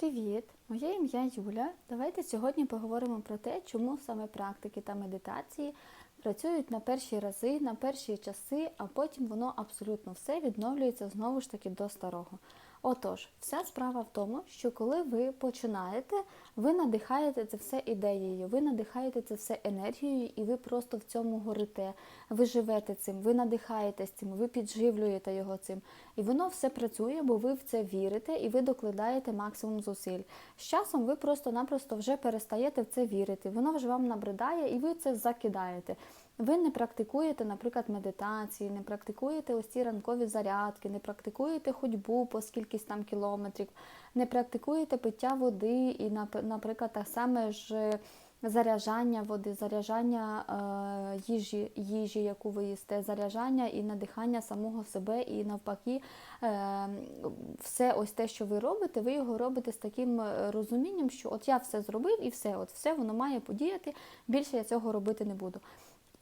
Привіт! Моє ім'я Юля. Давайте сьогодні поговоримо про те, чому саме практики та медитації працюють на перші рази, на перші часи, а потім воно абсолютно все відновлюється знову ж таки до старого. Отож, вся справа в тому, що коли ви починаєте, ви надихаєте це все ідеєю, ви надихаєте це все енергією, і ви просто в цьому горите. Ви живете цим, ви надихаєтесь цим, ви підживлюєте його цим. І воно все працює, бо ви в це вірите і ви докладаєте максимум зусиль. З часом ви просто-напросто вже перестаєте в це вірити. Воно вже вам набридає і ви це закидаєте. Ви не практикуєте, наприклад, медитації, не практикуєте ось ці ранкові зарядки, не практикуєте ходьбу по скількись там кілометрів, не практикуєте пиття води і, наприклад, так саме ж заряджання води, заряджання е, їжі, їжі, яку ви їсте, заряджання і надихання самого себе, і навпаки, е, все ось те, що ви робите, ви його робите з таким е, розумінням, що от я все зробив і все, от все воно має подіяти, більше я цього робити не буду.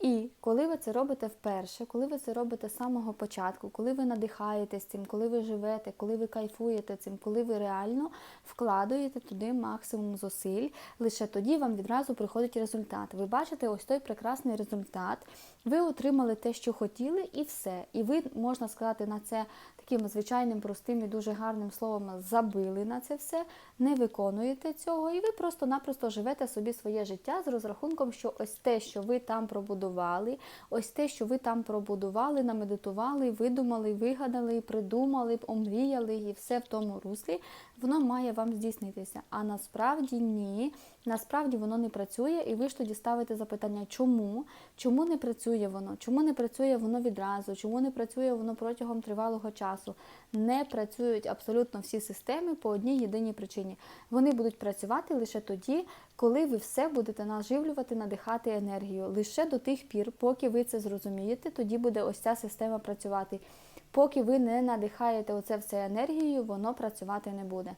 І коли ви це робите вперше, коли ви це робите з самого початку, коли ви надихаєтесь цим, коли ви живете, коли ви кайфуєте цим, коли ви реально вкладуєте туди максимум зусиль, лише тоді вам відразу приходить результат. Ви бачите ось той прекрасний результат. Ви отримали те, що хотіли, і все. І ви, можна сказати, на це таким звичайним, простим і дуже гарним словом забили на це все, не виконуєте цього, і ви просто-напросто живете собі своє життя з розрахунком, що ось те, що ви там пробудували, ось те, що ви там пробудували, намедитували, видумали, вигадали, придумали, омріяли і все в тому руслі, воно має вам здійснитися. А насправді ні. Насправді воно не працює, і ви ж тоді ставите запитання, чому? Чому не працює воно? Чому не працює воно відразу? Чому не працює воно протягом тривалого часу? Не працюють абсолютно всі системи по одній єдиній причині. Вони будуть працювати лише тоді, коли ви все будете наживлювати, надихати енергію. Лише до тих пір, поки ви це зрозумієте, тоді буде ось ця система працювати. Поки ви не надихаєте оце все енергією, воно працювати не буде.